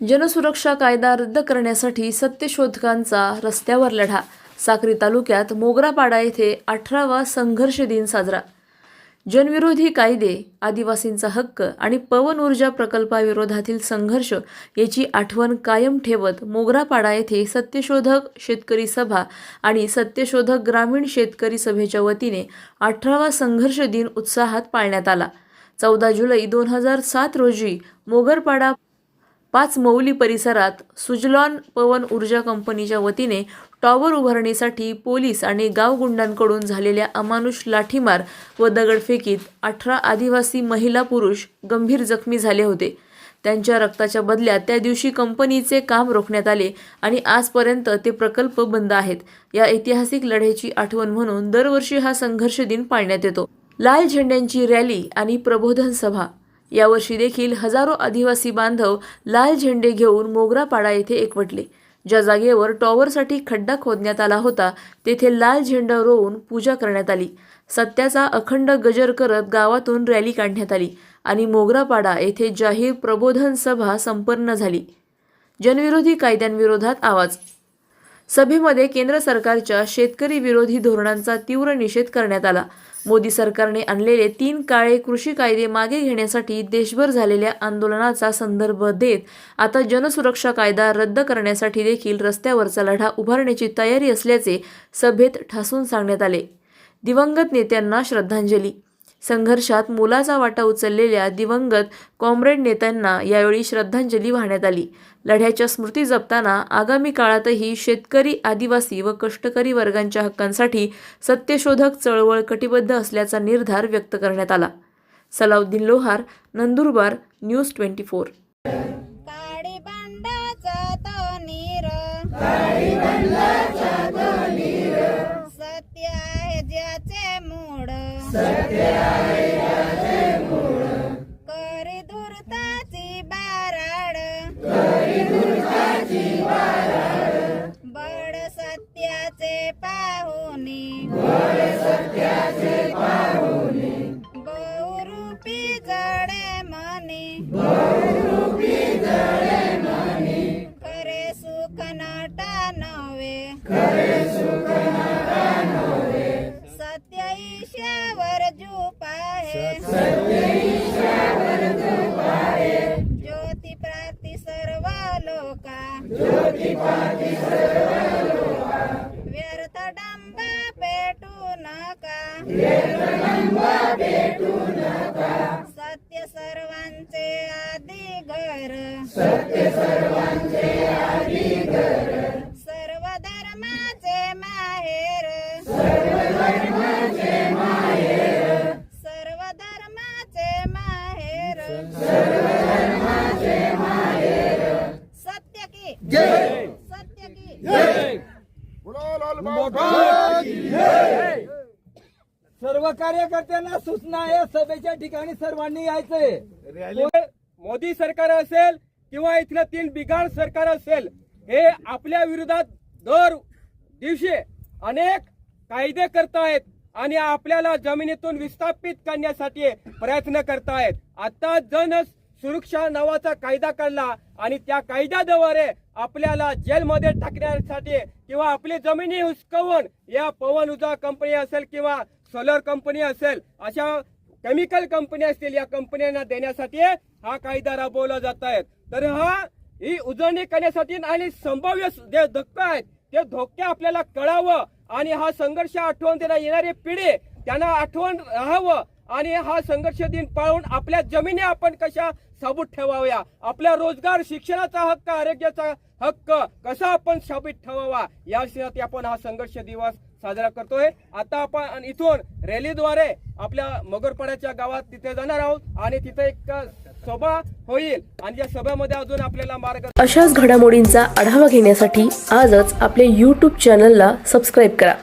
जनसुरक्षा कायदा रद्द करण्यासाठी सत्यशोधकांचा रस्त्यावर लढा. साक्री तालुक्यात मोगरापाडा येथे अठरावा संघर्ष दिन साजरा. जनविरोधी कायदे आदिवासींचा हक्क आणि पवन ऊर्जा प्रकल्पाविरोधातील संघर्ष याची आठवण कायम ठेवत मोगरापाडा येथे सत्यशोधक शेतकरी सभा आणि सत्यशोधक ग्रामीण शेतकरी सभेच्या वतीने अठरावा संघर्ष दिन उत्साहात पाळण्यात आला. चौदा जुलै दोन हजार सात रोजी मोगरपाडा पाच मौली परिसरात सुजलॉन पवन ऊर्जा कंपनीच्या वतीने टॉवर उभारणीसाठी पोलीस आणि गावगुंडांकडून झालेल्या अमानुष लाठीमार व दगडफेकीत अठरा आदिवासी महिला पुरुष गंभीर जखमी झाले होते. त्यांच्या रक्ताच्या बदल्यात त्या दिवशी कंपनीचे काम रोखण्यात आले आणि आजपर्यंत ते प्रकल्प बंद आहेत. या ऐतिहासिक लढ्याची आठवण म्हणून दरवर्षी हा संघर्ष दिन पाळण्यात येतो. लाल झेंड्यांची रॅली आणि प्रबोधन सभा. यावर्षी देखील हजारो आदिवासी बांधव लाल झेंडे घेऊन मोगरापाडा येथे एकवटले. ज्या जागेवर टॉवरसाठी खड्डा खोदण्यात आला होता तेथे लाल झेंडा रोवून पूजा करण्यात आली. सत्याचा अखंड गजर करत गावातून रॅली काढण्यात आली आणि मोगरापाडा येथे जाहीर प्रबोधन सभा संपन्न झाली. जनविरोधी कायद्यांविरोधात आवाज सभेमध्ये केंद्र सरकारच्या शेतकरी विरोधी धोरणांचा तीव्र निषेध करण्यात आला. मोदी सरकारने आणलेले तीन काळे कृषी कायदे मागे घेण्यासाठी देशभर झालेल्या आंदोलनाचा संदर्भ देत आता जनसुरक्षा कायदा रद्द करण्यासाठी देखील रस्त्यावरचा लढा उभारण्याची तयारी असल्याचे सभेत ठासून सांगण्यात आले. दिवंगत नेत्यांना श्रद्धांजली संघर्षात मोलाचा वाटा उचललेल्या दिवंगत कॉम्रेड नेत्यांना यावेळी श्रद्धांजली वाहण्यात आली. लढ्याच्या स्मृती जपताना आगामी काळातही शेतकरी आदिवासी व कष्टकरी वर्गांच्या हक्कांसाठी सत्यशोधक चळवळ कटिबद्ध असल्याचा निर्धार व्यक्त करण्यात आला. Salauddin Lohar Nandurbar news twenty four. करी दुर्ताची बाराड. बड सत्याचे पाहुनी बहुरूपी जडे मनी. खरे सुख नाटा नव्हे. व्यर्थ डंबा पेटू नका. सत्य सर्वांचे आधी घर. सर्व सर्व कार्यकर्त्यांना सूचना आहे सभेच्या ठिकाणी सर्वांनी यायचंय. मोदी सरकार असेल किंवा इथलं तीन बिघाड सरकार असेल हे आपल्या विरोधात दर दिवशी अनेक कायदे करतायत आणि आपल्याला जमिनीतून विस्थापित करण्यासाठी प्रयत्न करतायत. आता जन सुरक्षा नावाचा कायदा काढला आणि त्या कायद्याद्वारे आपल्याला जेलमध्ये टाकण्यासाठी किंवा आपली जमिनी हुसकवून या पवन उजा कंपनी असेल किंवा सोलर कंपनी असेल अशा केमिकल कंपनी असतील या कंपन्यांना देण्यासाठी हा कायदा राबवला जात आहे. तर हा ही उजळणी करण्यासाठी आणि संभाव्य जे धक्का आहेत ते धोके आपल्याला कळावं आणि हा संघर्ष आठवण देणार येणारी पिढी त्यांना आठवण राहावं आणि हा संघर्ष दिन पाळून आपल्या जमिनी आपण कशा साबूत ठेवाव्या? आपल्या रोजगार शिक्षणाचा हक्क आरोग्याचा हक्क कसा आपण साबित ठेवावा? यासाठी आपण हा संघर्ष दिवस साजरा करतोय. आता आपण इथून रॅलीद्वारे आपल्या मगरपाड्याच्या गावात तिथे जाणार आहोत आणि तिथे एक सभा होईल. आणि या सभेमध्ये अजून आपल्याला मार्ग अशाच घडामोडींचा आढावा घेण्यासाठी आजच आपले यूट्यूब चॅनलला सबस्क्राईब करा.